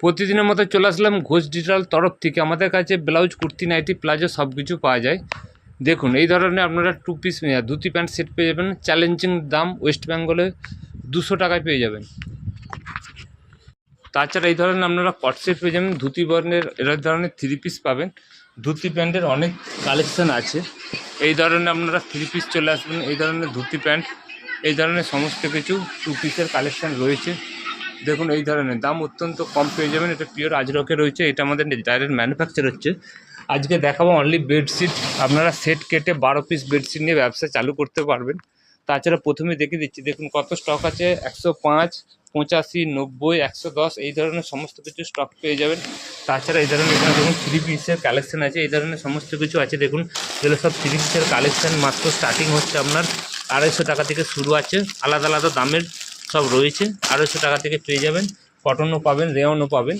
প্রতিদিনের মতো চলে আসলাম ঘোষ ডিজিটাল তরফ থেকে। আমাদের কাছে ব্লাউজ, কুর্তি, নাইটি, প্লাজো সব কিছু পাওয়া যায়। দেখুন, এই ধরনের আপনারা two piece dhoti pant set পেয়ে যাবেন। চ্যালেঞ্জিং দাম ওয়েস্ট বেঙ্গলে দুশো টাকায় পেয়ে যাবেন। তাছাড়া এই ধরনের আপনারা কট সেট পেয়ে যাবেন। ধুতি বর্ণের, এর ধরনের থ্রি পিস পাবেন। ধুতি প্যান্টের অনেক কালেকশান আছে। এই ধরনের আপনারা থ্রি পিস চলে আসবেন। এই ধরনের ধুতি প্যান্ট, এই ধরনের সমস্ত কিছু টু পিসের কালেকশান রয়েছে। দেখুন, এই ধরনের দাম অত্যন্ত কম পেয়ে যাবেন। এটা পিওর আজরকে রয়েছে, এটা আমাদের ডাইরেক্ট ম্যানুফ্যাকচার হচ্ছে। আজকে দেখাবো অনলি বেডশিট আপনারা সেট কেটে বারো পিস বেডশিট নিয়ে ব্যবসা চালু করতে পারবেন। তাছাড়া প্রথমে দেখে দিচ্ছি, দেখুন কত স্টক আছে, একশো পাঁচ, পঁচাশি, নব্বই, একশো দশ, এই ধরনের সমস্ত কিছু স্টক পেয়ে যাবেন। তাছাড়া এই ধরনের এখানে দেখুন থ্রি পিসের কালেকশান আছে, এই ধরনের সমস্ত কিছু আছে। দেখুন, এগুলো সব থ্রি পিসের কালেকশান মাত্র স্টার্টিং হচ্ছে আপনার। আড়াইশো টাকা থেকে শুরু আছে, আলাদা আলাদা দামের। সব রয়েছে। আড়াইশো টাকা থেকে পেয়ে যাবেন। কটনও পাবেন রেওনও পাবেন।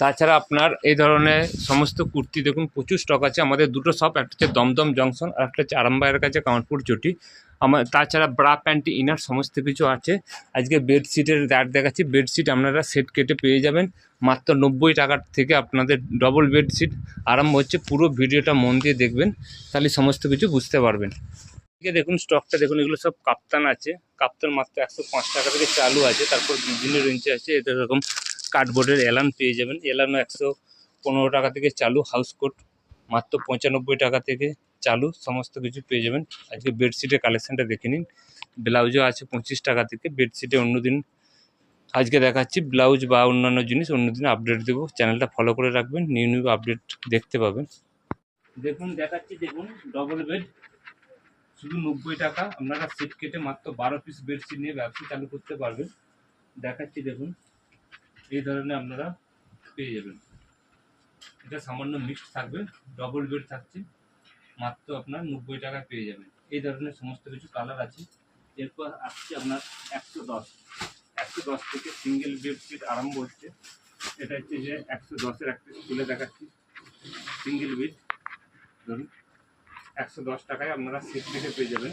তাছাড়া আপনার এই ধরনের সমস্ত কুর্তি দেখুন, প্রচুর স্টক আছে। আমাদের দুটো শপ একটা হচ্ছে দমদম জংশন আর একটা হচ্ছে আরামবাগের কাছে কামারপুর চটি। আমার তাছাড়া ব্রা প্যান্টি ইনার সমস্ত কিছু আছে। আজকে বেডশিটের দাঁড় দেখাচ্ছি। বেডশিট আপনারা সেট কেটে পেয়ে যাবেন। মাত্র নব্বই টাকার থেকে আপনাদের ডবল বেডশিট আরম্ভ হচ্ছে, পুরো ভিডিওটা মন দিয়ে দেখবেন। তাহলে সমস্ত কিছু বুঝতে পারবেন। এদিকে দেখুন স্টকটা দেখুন, এগুলো সব কাপ্তান আছে। কাপ্তান মাত্র একশো পাঁচ টাকা থেকে চালু আছে, তারপর বিভিন্ন রেঞ্জে আছে। এটা এরকম কার্ডবোর্ডের এলান পেয়ে যাবেন। এলানও একশো পনেরো টাকা থেকে চালু হাউস কোট মাত্র পঁচানব্বই টাকা থেকে চালু, সমস্ত কিছু পেয়ে যাবেন। আজকে বেডশিটের কালেকশানটা দেখে নিন। ব্লাউজও আছে পঁচিশ টাকা থেকে বেডশিটে অন্যদিন আজকে দেখাচ্ছি ব্লাউজ বা অন্যান্য জিনিস, অন্যদিন আপডেট দেবো। চ্যানেলটা ফলো করে রাখবেন নিউ নিউ আপডেট দেখতে পাবেন। দেখুন, দেখাচ্ছি, দেখুন ডবল বেড শুধু নব্বই টাকা, আপনারা সেট কেটে মাত্র বারো পিস বেডশিট নিয়ে ব্যবসা চালু করতে পারবেন। দেখাচ্ছি দেখুন, এই ধরনের আপনারা পেয়ে যাবেন। এটা সামান্য মিক্সড থাকবে ডবল বেড থাকছে, মাত্র আপনার নব্বই টাকা পেয়ে যাবেন। এই ধরনের সমস্ত কিছু কালার আছে। এরপর আসছে আপনার একশো দশ। একশো দশ থেকে সিঙ্গেল বেডশিট আরম্ভ হচ্ছে। এটা হচ্ছে যে একশো দশের একটা খুলে দেখাচ্ছি। সিঙ্গেল বেড ধরুন। একশো দশ টাকায় আপনারা সিট থেকে পেয়ে যাবেন।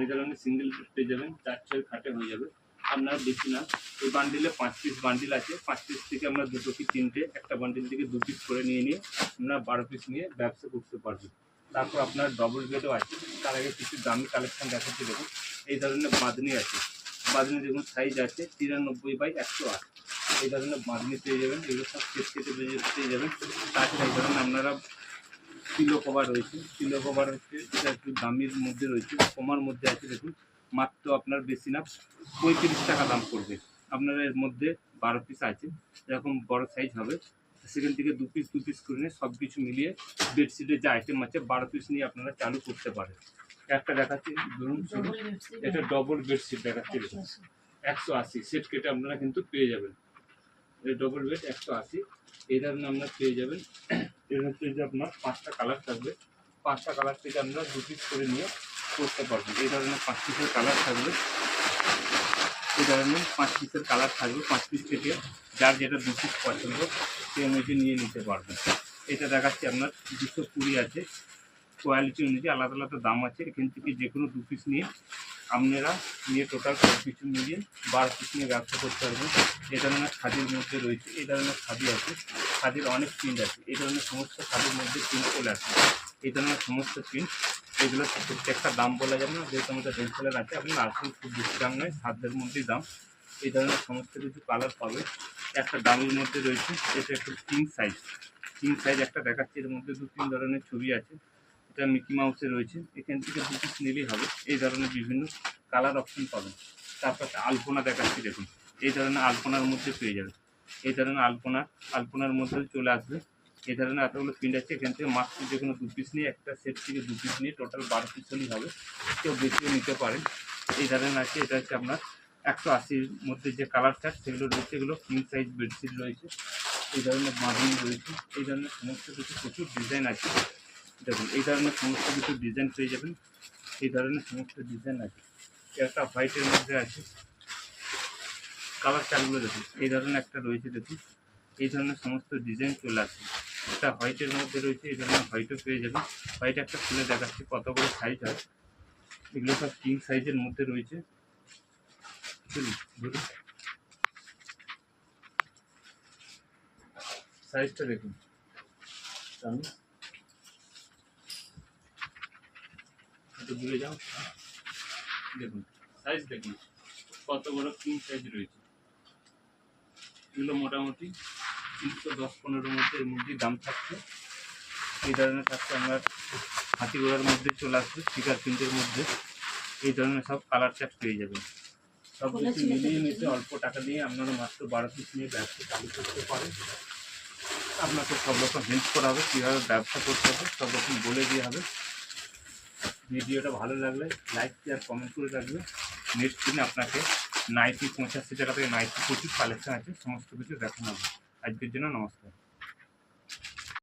এই ধরনের সিঙ্গেল পেয়ে যাবেন, চার ছয় খাটে হয়ে যাবে। আপনার বেশি না, এই বান্ডিলে পাঁচ পিস বান্ডিল আছে। পাঁচ পিস থেকে আমরা দুটো কি তিনটে, একটা বান্ডিল থেকে দু পিস করে নিয়ে নিয়ে আপনারা বারো পিস নিয়ে ব্যবসা করতে পারবেন। তারপর আপনার ডবল বেডও আছে। তার আগে কিছু দামি কালেকশন দেখাচ্ছি দেখুন। এই ধরনের বাঁধনি আছে। বাঁধনি দেখুন সাইজ আছে তিরানব্বই বাই একশো আট। এই ধরনের বাঁধনি পেয়ে যাবেন এগুলো সব কেটে কেটে পেয়ে যাবেন তাছাড়া এই ধরনের আপনারা পিলো কভার রয়েছে। পিলো কভার হচ্ছে, এটা একটু দামির মধ্যে রয়েছে, কমার মধ্যে আছে দেখুন। মাত্র আপনার বেশি না, পঁয়ত্রিশ টাকা দাম পড়বে। আপনারা এর মধ্যে বারো পিস আছে, এরকম বড় সাইজ হবে। সেখান থেকে দু পিস দু পিস করে নিয়ে সব কিছু মিলিয়ে বেডশিটের যে আইটেম আছে, বারো পিস নিয়ে আপনারা চালু করতে পারেন। একটা দেখাচ্ছি, ধরুন এটা ডবল বেডশিট দেখাচ্ছি। একশো আশি সেট কেটে আপনারা কিন্তু পেয়ে যাবেন। ডবল বেড একশো আশি। এই ধরনের আপনার পেয়ে যাবেন। এর হচ্ছে যে আপনার পাঁচটা কালার থাকবে, পাঁচটা কালার থেকে আপনারা দু পিস করে নিয়ে করতে পারবেন। এই ধরনের পাঁচ পিসের কালার থাকবে। এই ধরনের পাঁচ পিসের কালার থাকবে, পাঁচ পিস থেকে যার যেটা দু পিস পছন্দ, সে অনুযায়ী নিয়ে নিতে পারবেন। এটা দেখাচ্ছি আপনার, দুশো কুড়ি আছে। কোয়ালিটি অনুযায়ী আলাদা আলাদা দাম আছে। এখান থেকে যে কোনো দু পিস নিয়ে আপনারা নিয়ে টোটাল সব কিছু মিলিয়ে বার পিস নিয়ে ব্যবসা করতে পারবেন। এ ধরনের খাদির মধ্যে রয়েছে এই ধরনের খাদি আছে, খাদির অনেক প্রিন্ট আছে এই ধরনের সমস্ত খাদির মধ্যে প্রিন্ট চলে আসে। এই ধরনের সমস্ত প্রিন্ট এগুলো প্রত্যেকটা দাম বলা যাবে না, যেহেতু আমাদের হোলসেলার আছে আপনি আসুন খুব বেশি দাম নয়, সাতদের মধ্যেই দাম। এই ধরনের সমস্ত কিছু কালার পাবে। একটা দামের মধ্যে রয়েছে, এটা একটু কিং সাইজ কিং সাইজ একটা দেখাচ্ছি, এর মধ্যে দু তিন ধরনের ছবি আছে। এটা মিকি মাউসে রয়েছে, এখান থেকে দু পিস নিলেই হবে। এই ধরনের বিভিন্ন কালার অপশন পাবেন। তারপর আলপনা দেখাচ্ছি, দেখুন। এই ধরনের আলপনার মধ্যে পেয়ে যাবে এই ধরনের আলপনা, আলপনার মধ্যে চলে আসবে। এই ধরনের এতগুলো প্রিন্ট আছে, এখান থেকে মাত্র যে কোনো দু পিস নিয়ে, একটা সেট থেকে দু পিস নিয়ে টোটাল বারো পিস হলেই হবে। কেউ বেশিও নিতে পারেন। এই ধরনের আছে, এটা হচ্ছে আপনার একশো আশির মধ্যে যে কালার চার্ট সেগুলো রয়েছে, এগুলো কিং সাইজ বেডশিট রয়েছে। এই ধরনের বাঁধনি রয়েছে। এই ধরনের সমস্ত কিছু প্রচুর ডিজাইন আছে। দেখুন, এই ধরনের সমস্ত কিছু ডিজাইন পেয়ে যাবেন। এই ধরনের সমস্ত ডিজাইন আছে। একটা হোয়াইটের মধ্যে আছে। কালার চালগুলো দেখুন, এই ধরনের একটা রয়েছে দেখুন। এই ধরনের সমস্ত ডিজাইন চলে আসে একটা হোয়াইটের মধ্যে রয়েছে, এই ধরনের হোয়াইটও পেয়ে যাবেন। হোয়াইট একটা খুলে দেখাচ্ছি, কত বড় সাইজ হয়। এগুলো সব কিং সাইজের মধ্যে রয়েছে। সাইজটা দেখুন। একটু দূরে যাও। দেখুন সাইজ দেখুন কত বড় কিং সাইজ রয়েছে। এগুলো মোটামুটি তিনশো দশ পনেরোর মধ্যে এর মধ্যেই দাম থাকছে। এই ধরনের থাকছে আমরা হাতি ঘোড়ার মধ্যে চলে আসবে ফিগার প্রিন্টের মধ্যে। এই ধরনের সব কালার চার্ট পেয়ে যাবেন। সব কিছু মিলিয়ে মিশে অল্প টাকা দিয়ে আপনারা মাত্র বারো পিস নিয়ে ব্যবসা চালু করতে পারেন। আপনাকে সব রকম হেল্প করা হবে কীভাবে ব্যবসা করতে হবে সব রকম বলে দেওয়া হবে। ভিডিওটা ভালো লাগলে লাইক আর কমেন্ট করে রাখবে। নেক্সট দিনে আপনাকে নাইটি পঁচাশি টাকা থেকে নাইটি প্রচুর কালেকশন আছে, সমস্ত কিছু দেখানো হবে। আজকের জন্য নমস্কার।